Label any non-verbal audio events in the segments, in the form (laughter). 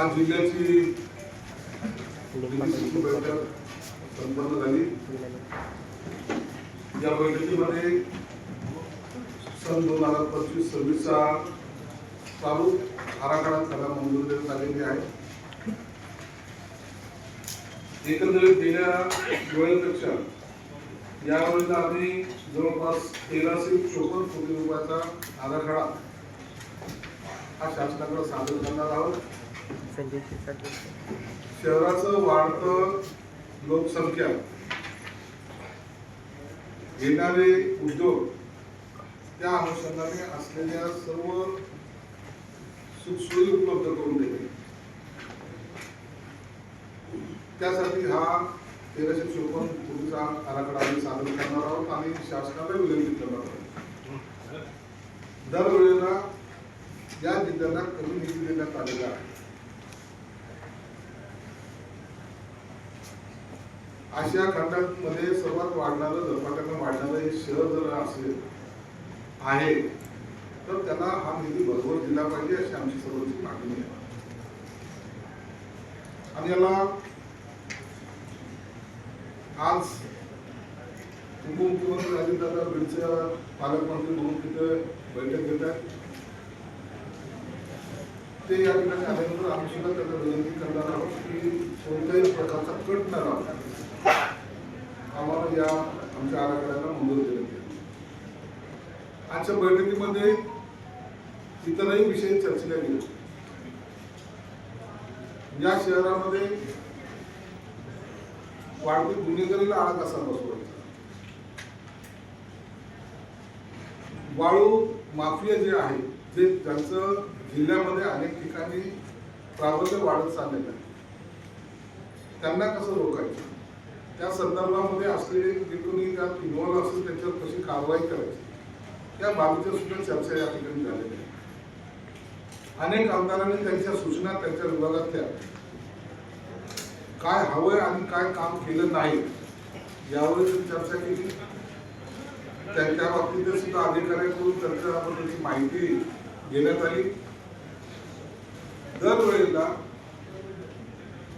आज जिल्ह्याची बैठक संपन्न झाली. या बैठकीमध्ये सन दोन हजार पंचवीस सव्वीसचा चालू आराखडा त्याला मंजूर देण्यात आलेली आहे. एकंदरीत गेल्या वेळेपेक्षा यावेळेला आम्ही जवळपास तेराशे चोपन्न कोटी रुपयाचा आराखडा हा शासनाकडे सादर करणार आहोत. शहराचं वाढतं लोकसंख्या. येणारे उद्योग त्या अनुषंगाने असलेल्या सर्व सुखसोयी उपलब्ध करून देणे त्यासाठी हा तेराशे चोपन्न कोटीचा आराखडा आम्ही सादर करणार आहोत आणि शासनाला विनंती करणार आहोत. दरवेळेला या जिल्ह्यांना कमी निधी देण्यात आलेला आहे. आशिया खंडामध्ये सर्वात वाढणारं झपाट्यानं वाढणारं हे शहर जर असेल आहे तर त्याला हा निधी भरभर दिला पाहिजे अशी आमची सर्वांची मागणी आहे. आणि याला आज उपमुख्यमंत्री अजितदादा बीडचे पालकमंत्री म्हणून तिथे बैठक घेत आहेत. ते या ठिकाणी आल्यानंतर आम्ही सुद्धा त्यांना विनंती करणार आहोत की कोणत्याही प्रकारचा कट न राहता आम्हाला या आमच्या आराखड्याला मंजूर केलं आजच्या बैठकीमध्ये इतरही विषय चर्चेला गेले. या शहरामध्ये वाढती गुन्हेगारीला आळा कसा बसवायचा? वाळू माफिया जे आहे जे त्यांचं जिल्ह्यामध्ये अनेक ठिकाणी प्राबल्य वाढत चाललेलं आहे. त्यांना कसं रोखायचं? त्या संदर्भामध्ये असलेले जे कोणी त्यात इन्व्हॉल्व असेल त्याच्यावर कशी कारवाई करायची? त्या बाबीच्या सुद्धा चर्चा या ठिकाणी झालेल्या आहेत. अनेक आमदारांनी त्यांच्या सूचना त्यांच्या विभागातल्या काय हवंय आणि काय काम केलं नाही यावर चर्चा केली. त्यांच्या बाबतीत सुद्धा अधिकाऱ्यांकडून त्यांच्या माहिती घेण्यात आली. दरवेळेला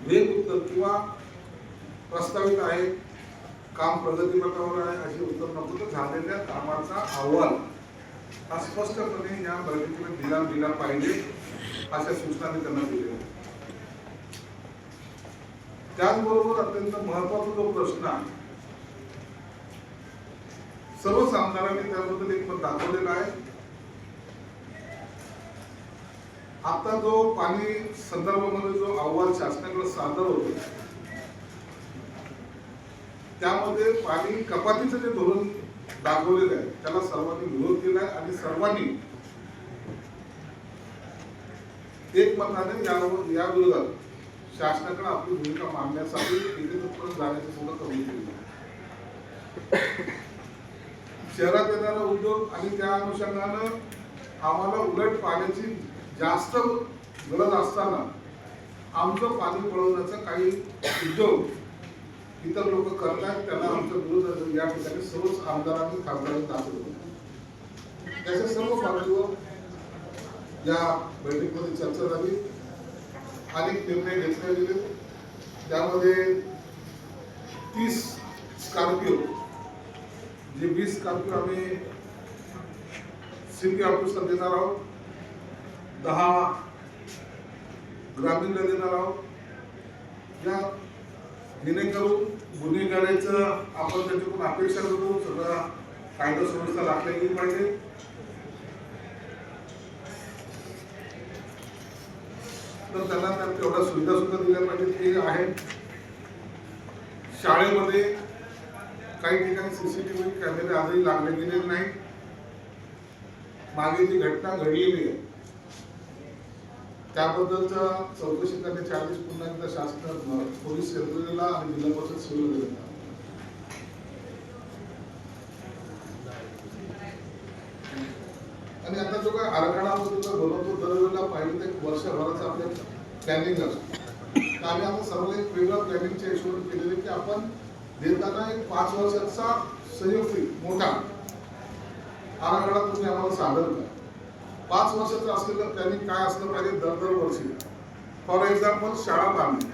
वेग उत्तर किंवा प्रस्तावित आहे. काम प्रगतीपथावर आहे अशी उत्तर नको. तर झालेल्या कामाचा अहवाल हा स्पष्टपणे या बैठकीला दिला दिला पाहिजे अशा सूचना मी त्यांना दिल्या. त्याचबरोबर अत्यंत महत्त्वाचा जो प्रश्न आहे सर्वच आमदारांनी त्याबद्दल एक मत दाखवलेलं आहे. आता जो पाणी संदर्भामध्ये जो अहवाल शासनाकडे सादर होतो त्यामध्ये पाणी कपातीचं जे धोरण दाखवलेलं आहे त्याला सर्वांनी विरोध केला आणि सर्वांनी एकमताने या या विरोधात शासनाकडे आपली भूमिका मांडण्यासाठी तिथेपर्यंत जाण्याचं सुद्धा कमी केली शहरात येणारा उद्योग आणि त्या अनुषंगानं आम्हाला उलट पाण्याची जास्त गरज असताना आमचं पाणी पळवण्याचा काही उद्योग इतर लोक करतात त्यांना आमचा विरोध या ठिकाणी सर्वच आमदारांनी खासदारांनी दाखवलं त्याच्या सर्व बाजूवर या बैठकीमध्ये चर्चा झाली. अनेक निर्णय घेतले गेले. त्यामध्ये तीस स्कॉर्पिओ जे वीस स्कॉर्पिओ आम्ही सिटी ऑफिसला देणार आहोत. दहा ग्रामीणला देणार आहोत. या जेणेकरून गुन्हेगाराचं आपण त्याच्याकडून अपेक्षा करू सगळा कायदा सुव्यवस्था राखल्या गेली पाहिजे. तर त्यांना त्या तेवढ्या सुविधा सुद्धा दिल्या पाहिजेत. ते आहे. शाळेमध्ये काही ठिकाणी सीसीटीव्ही कॅमेरे आजही लागले गेलेले नाही मागे जी घटना घडलेली आहे त्याबद्दलचा चौकशी करण्याचे आदेश पुन्हा एकदा शासन पोलीस यंत्रणेला आणि जिल्हा परिषद सेवेला देण्यात आणि आता जो काय आराखडा जो बनवतो दरवेळेला पाहिजे ते एक वर्षभराचं आपलं प्लॅनिंग असतो. तर आम्ही आता सर्व एक वेगळं प्लॅनिंगच्या हिशोबाने केलेलं की आपण देताना एक पाच वर्षाचा संयुक्त मोठा आराखडा तुम्ही आम्हाला सादर करा. पाच वर्षाचं असलेलं प्लॅनिंग काय असलं पाहिजे दर दरवर्षी. फॉर एक्झाम्पल शाळा बांधणे.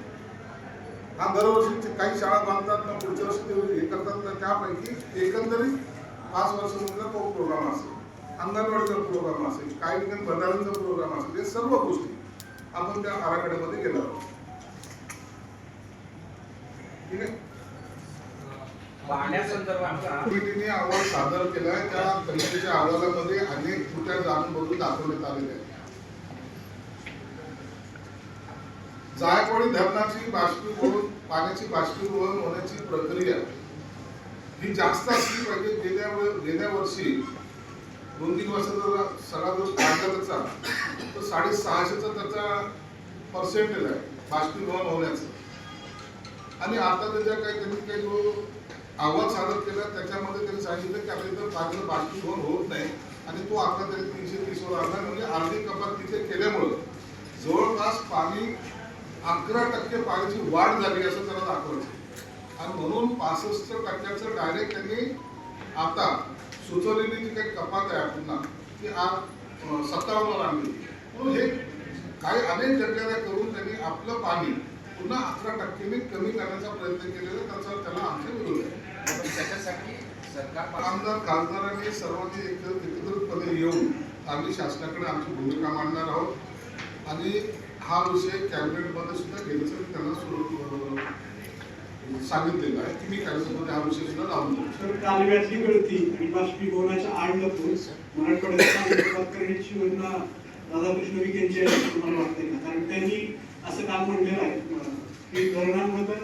हा दरवर्षी काही शाळा बांधतात ना पुढच्या वर्षी ते हे करतात तर त्यापैकी एकंदरीत पाच वर्षानंतर तो प्रोग्राम असेल. अंगणवाडीचा प्रोग्राम असेल काही ठिकाणी बंधाऱ्यांचा प्रोग्राम असेल हे सर्व गोष्टी आपण त्या आराखड्यामध्ये गेलो आहोत. ठीक आहे? पाहण्यासंदर्भातला आवाज अहवाल सादर आहे त्या कमिटीच्या अहवालामध्ये अनेक त्रुट्या जाणून बघून दाखवण्यात आलेल्या आहेत. जायकवाडी धरणाची बाष्पीभवन पाण्याची बाष्पीभवन होण्याची प्रक्रिया ही जास्त असली पाहिजे. गेल्या गेल्या वर्षी दोन तीन वर्षाचा सगळा जो काढला त्याचा तर साडेसहाशेचा त्याचा पर्सेंटेज आहे बाष्पीभवन होण्याचं. आणि आता त्याच्या काही त्यांनी काही जो अहवाल सादर केला त्याच्यामध्ये त्यांनी सांगितलं की आपल्या इथं बाकी बाष्पीभवन होत नाही आणि तो आता तरी तीनशे तीसवर आणला. म्हणजे अर्धी कपात तिथे केल्यामुळं जवळपास पाणी अकरा टक्के पाण्याची वाढ झाली असं त्याला दाखवायचं. आणि म्हणून पासष्ट टक्क्याचं डायरेक्ट त्यांनी आता सुचवलेली जी काही कपात आहे पुन्हा ती आज सत्तावन्नवर आणली. म्हणून हे काही अनेक जग्याला करून त्यांनी आपलं पाणी पुन्हा अकरा टक्क्यांनी कमी करण्याचा प्रयत्न केलेला त्याचा त्याला आमच्या विरोध आहे. त्याच्यासाठी सरकार आमदार खासदारांनी सर्वांनी एक- एकत्रितपणे येऊन आम्ही शासनाकडे आमची भूमिका मांडणार आहोत. आणि हा विषय कॅबिनेटमध्ये सुद्धा मी त्यांना सुरू सांगितलेलं आहे. की मी कॅबिनेटमध्ये हा विषय सुद्धा लावून तर कालव्यातली गळती आणि बाष्पीभवनाच्या आड लपून मराठवाड्यात सुरुवात करण्याची योजना राधाकृष्ण विखे यांची आहे असं तुम्हाला वाटतंय का कारण त्यांनी असं काम म्हणलेलं आहे. की धरणांमध्ये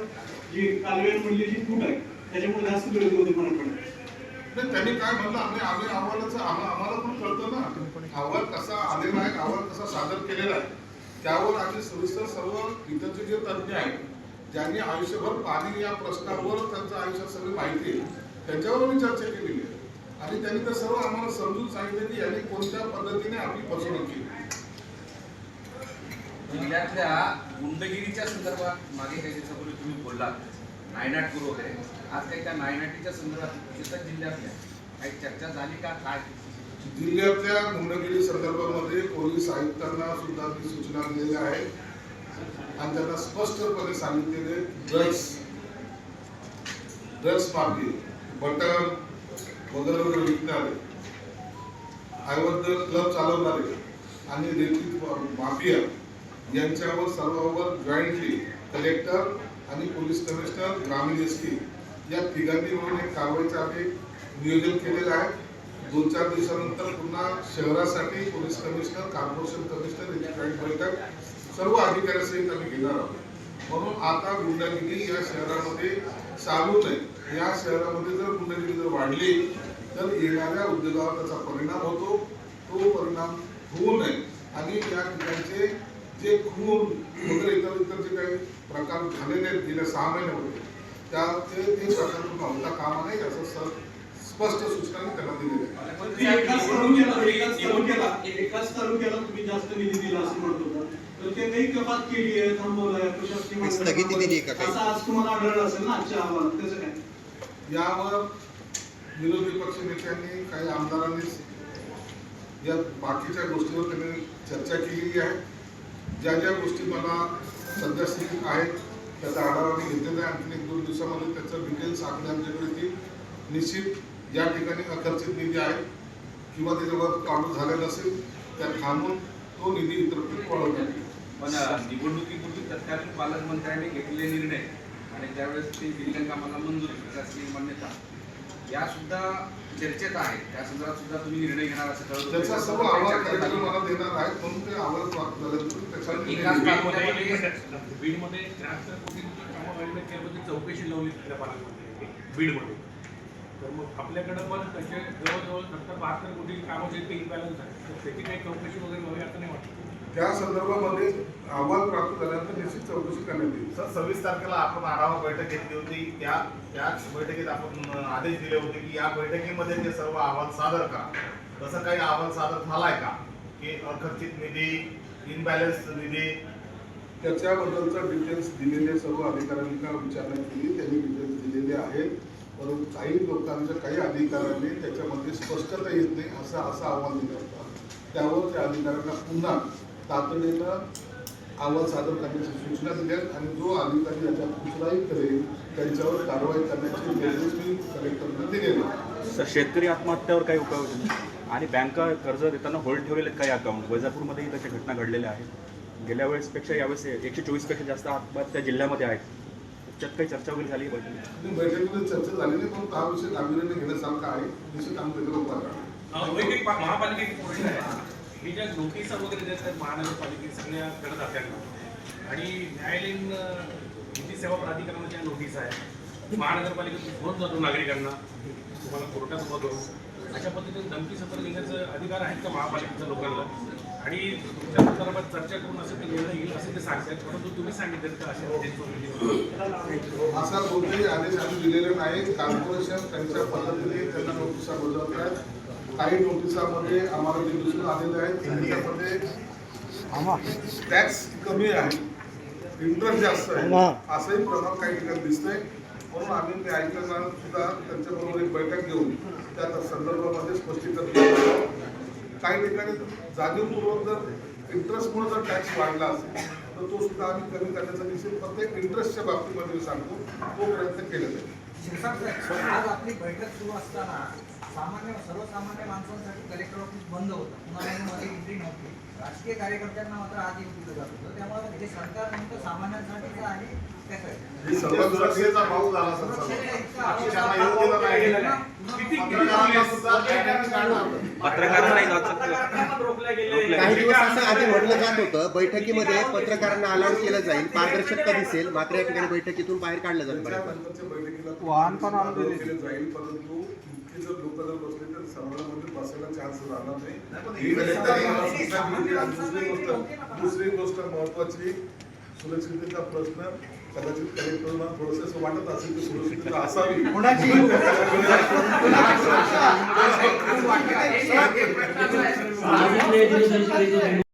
जी कालव्यांमधली जी फूट आहे त्याच्यामुळे जास्त होते मराठवाड्यात नाही त्यांनी काय म्हणलं आम्ही आम्ही अहवालाचं आम्हा- आम्हाला पण कळतं ना अहवाल कसा आलेला आहे अहवाल कसा सादर केलेला आहे. त्यावर आम्ही सविस्तर सर्व इथरचे जे तज्ज्ञ आहेत ज्यांनी आयुष्यभर पाणी या प्रश्नावर त्यांचं आयुष्यात सगळी माहिती आहे त्यांच्यावर मी चर्चा केलेली आहे. आणि त्यांनी तर सर्व आम्हाला समजून सांगितलं की यांनी कोणत्या पद्धतीने आपली फसवणूक केली. जिल्ह्यातल्या गुंडगिरीच्या संदर्भात मागे काही दिवसापूर्वी तुम्ही बोललात. नायनाट गुरु वगैरे आज काही त्या नायनाटीच्या संदर्भात इतर जिल्ह्यातल्या काही चर्चा झाली का? काय? जिल्ह्यातल्या गुंडगिरी संदर्भामध्ये पोलीस आयुक्तांना सुद्धा ती सूचना दिलेल्या आहेत आणि त्यांना स्पष्टपणे सांगितलेले ड्रग्स ड्रग्स माफी बटन वगैरे वगैरे विकणारे अवैध क्लब चालवणारे आणि रेती माफिया यांच्यावर सर्वांवर जॉईंटली कलेक्टर आणि पोलीस कमिशनर ग्रामीण एस पी या तिघांनी म्हणून एक कारवाईचं आम्ही नियोजन केलेलं आहे. दोन चार दिवसानंतर पुन्हा शहरासाठी पोलीस कमिशनर कॉर्पोरेशन कमिशनर यांची जॉईंट बैठक सर्व अधिकाऱ्यांसहित आम्ही घेणार आहोत. म्हणून आता गुंडागिरी या शहरामध्ये चालू नाही. या शहरामध्ये जर गुंडागिरी जर वाढली तर येणाऱ्या उद्योगावर त्याचा परिणाम होतो. तो परिणाम होऊ नये. आणि या ठिकाणचे जे खून वगैरे इतर इतर जे काही प्रकार झालेले सहा महिन्यामध्ये त्या ते ते प्रकार होता कामा नाही असं सर स्पष्ट सूचना त्यांना दिलेल्या एकाच तालुक्याला एकाच तालुक्याला एकाच तालुक्याला तुम्ही जास्त निधी दिला असं म्हणत होता तर ते काही कपात केली आहे थांबवलं प्रशासकीय स्थगिती दिली का असं आज तुम्हाला आढळलं असेल ना आजच्या अहवालात त्याचं काय यावर विरोधी पक्ष नेत्यांनी काही आमदारांनी या बाकीच्या गोष्टीवर त्यांनी चर्चा केलेली आहे ज्या ज्या गोष्टी मला सद्यस्थितीत आहेत. त्याचा आढावा मी घेतलेला आहे. आणखी एक दोन दिवसामध्ये त्याचं डिटेल्स आकडे आमच्याकडे येतील. निश्चित या ठिकाणी अखर्चित निधी आहे. किंवा त्याच्यावर काढून झालेलं असेल त्या थांबून तो निधी इतरत्र वळवण्यात येईल पण निवडणुकीपूर्वी तत्कालीन पालकमंत्र्यांनी घेतलेले निर्णय आणि त्यावेळेस ते दिलेल्या कामाला मंजुरी प्रशासकीय मान्यता या सुद्धा चर्चेत आहेत. त्या संदर्भात सुद्धा तुम्ही निर्णय घेणार असं कळतं. त्याचा सर्व अहवाल कलेक्टर मला देणार आहेत म्हणून ते अहवाल बीडमध्ये त्र्याहत्तर कोटींची कामं त्यामध्ये चौकशी लावली पालकमंत्र्यांनी बीडमध्ये. तर मग आपल्याकडं पण त्याचे जवळजवळ सत्तर बहात्तर कोटी कामं जे ते इम्बॅलन्स आहे तर त्याची काही चौकशी वगैरे व्हावी असं नाही वाटत. त्या संदर्भामध्ये अहवाल प्राप्त झाल्यानंतर निश्चित चौकशी करण्यात येईल. सर सव्वीस तारखेला आपण आढावा बैठक घेतली होती. त्या त्याच बैठकीत आपण आदेश दिले होते की या बैठकीमध्ये ते सर्व अहवाल सादर करा. तसं काही अहवाल सादर झालाय का? की अखर्चित निधी इनबॅलन्स निधी? त्याच्याबद्दलचा डिटेल्स दिलेले सर्व अधिकाऱ्यांनी का विचारणा केली त्यांनी डिटेल्स दिलेले आहेत. परंतु काही लोकांच्या काही अधिकाऱ्यांनी त्याच्यामध्ये स्पष्टता येत नाही असा असा अहवाल दिला होता. त्यावर त्या अधिकाऱ्यांना पुन्हा तातडीनं अहवाल सादर करण्याची सूचना दिल्या आणि जो अधिकारी याच्यात कुठलाही करेल त्यांच्यावर कारवाई करण्याचे निर्देश मी कलेक्टरला दिलेले शेतकरी आत्महत्यावर काही उपाय होते आणि बँका कर्ज देताना होल्ड ठेवलेले काही अकाउंट वैजापूरमध्येही तशा घटना घडलेल्या आहेत गेल्या वेळेसपेक्षा यावेळेस एकशे चोवीसपेक्षा जास्त आत्महत्या जिल्ह्यामध्ये आहेत. त्याच्यात काही चर्चा वगैरे झाली पाहिजे बैठकीमध्ये चर्चा झाली नाही पण हा विषय गांभीर्याने घेण्यासारखा आहे. निश्चित आम्ही त्याच्यावर उपाय काढू. अं, वैयक्तिक पा- महापालिकेची ही ज्या नोटिसा वगैरे देतात महानगरपालिके सगळ्या करदात्यांना आणि न्यायालयीन विधी सेवा प्राधिकरणाच्या नोटीस आहे महानगरपालिकेतून फोन जातो नागरिकांना तुम्हाला कोर्टात उभं करू. अशा पद्धतीने धमकी सत्र देण्याचा अधिकार आहेत का महापालिकेच्या लोकांना? आणि तुमच्या संदर्भात चर्चा करून असं ते निर्णय येईल असं ते सांगतात परंतु तुम्ही सांगितलं का अशा असा कोणतेही आदेश आम्ही दिलेले नाही. कॉर्पोरेशन त्यांच्या पद्धतीने त्यांना नोटिसा बजावतात काही नोटिसामध्ये आम्हाला जे दिसून आलेले आहेत त्यांच्यामध्ये टॅक्स कमी आहे. इंटरेस्ट जास्त आहे. असंही प्रमाण काही ठिकाणी दिसतंय. म्हणून आम्ही ते ऐकताना सुद्धा त्यांच्याबरोबर एक बैठक घेऊन त्या संदर्भामध्ये स्पष्टीकरण केलं. काही ठिकाणी जाणीवपूर्वक जर इंटरेस्टमुळे जर टॅक्स वाढला असेल तर तो सुद्धा आम्ही कमी करण्याचा निश्चित प्रत्येक इंटरेस्टच्या बाबतीमध्ये सांगतो. तो प्रयत्न आहे शिरसाट आज आपली बैठक सुरू असताना सामान्य सर्वसामान्य माणसांसाठी कलेक्टर ऑफिस बंद होतं. मध्ये एंट्री नव्हती. राजकीय कार्यकर्त्यांना मात्र आज येऊ दिलं जात होतं. त्यामुळे हे सरकार नेमकं सामान्यांसाठीच आहे. हे सुरक्षेचा भाऊ झाला काही दिवस असं आधी म्हटलं जात होतं बैठकीमध्ये पत्रकारांना अलाउड केलं जाईल. पारदर्शकता दिसेल मात्र या ठिकाणी बैठकीतून बाहेर काढलं जाईल. वाहन पण जाईल परंतु लोक जर बसले तर बसायला चान्स राहणार नाही. दुसरी गोष्ट दुसरी गोष्ट महत्वाची सुरक्षिततेचा प्रश्न. कदाचित कलेक्टरला थोडस वाटत असेल की सुरक्षितता असावी. कोणाची? (laughs)